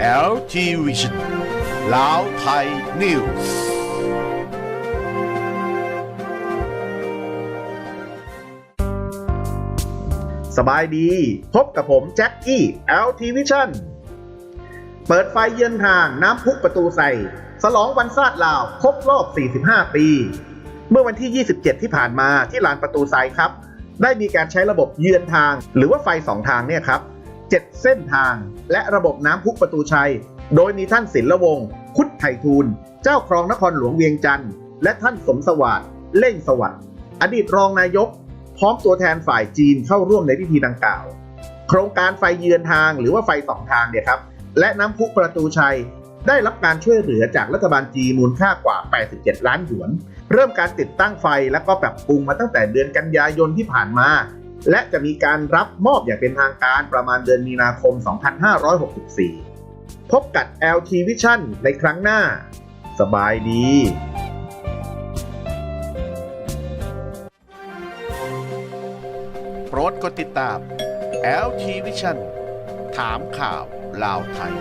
LG Vision ลาวไทยนิวส์สบายดี พบกับผมแจ็คกี้ LT Vision เปิดไฟเยือนทางน้ำพุประตูใส่สลองวันซาดลาวครบรอบ 45 ปี เมื่อวันที่ 27 ที่ผ่านมาที่ลานประตูใส่ครับ ได้มีการใช้ระบบเยือนทาง หรือว่าไฟสองทางเนี่ยครับ 7 เส้นทาง และระบบน้ำพุประตูชัย โดยมีท่านศิลวงศ์คุดไททูล เจ้าครองนครหลวงเวียงจันทร์และท่านสมสวัสดิ์เล่งสวัสดิ์อดีตรองนายก พร้อมตัวแทนฝ่ายจีนเข้าร่วมในพิธีดังกล่าว โครงการไฟเยือนทางหรือว่าไฟสองทางเนี่ยครับและน้ำพุประตูชัย ได้รับการช่วยเหลือจากรัฐบาลจีนมูลค่ากว่า 87 ล้านหยวน เริ่มการติดตั้งไฟและก็ปรับปรุงมาตั้งแต่เดือนกันยายนที่ผ่านมา และจะมีการรับมอบอย่างเป็นทางการประมาณเดือนมีนาคม 2564 พบกับ LT Vision ในครั้งหน้า สบายดีโปรดกดติดตาม LG Vision ถามข่าวลาวไทย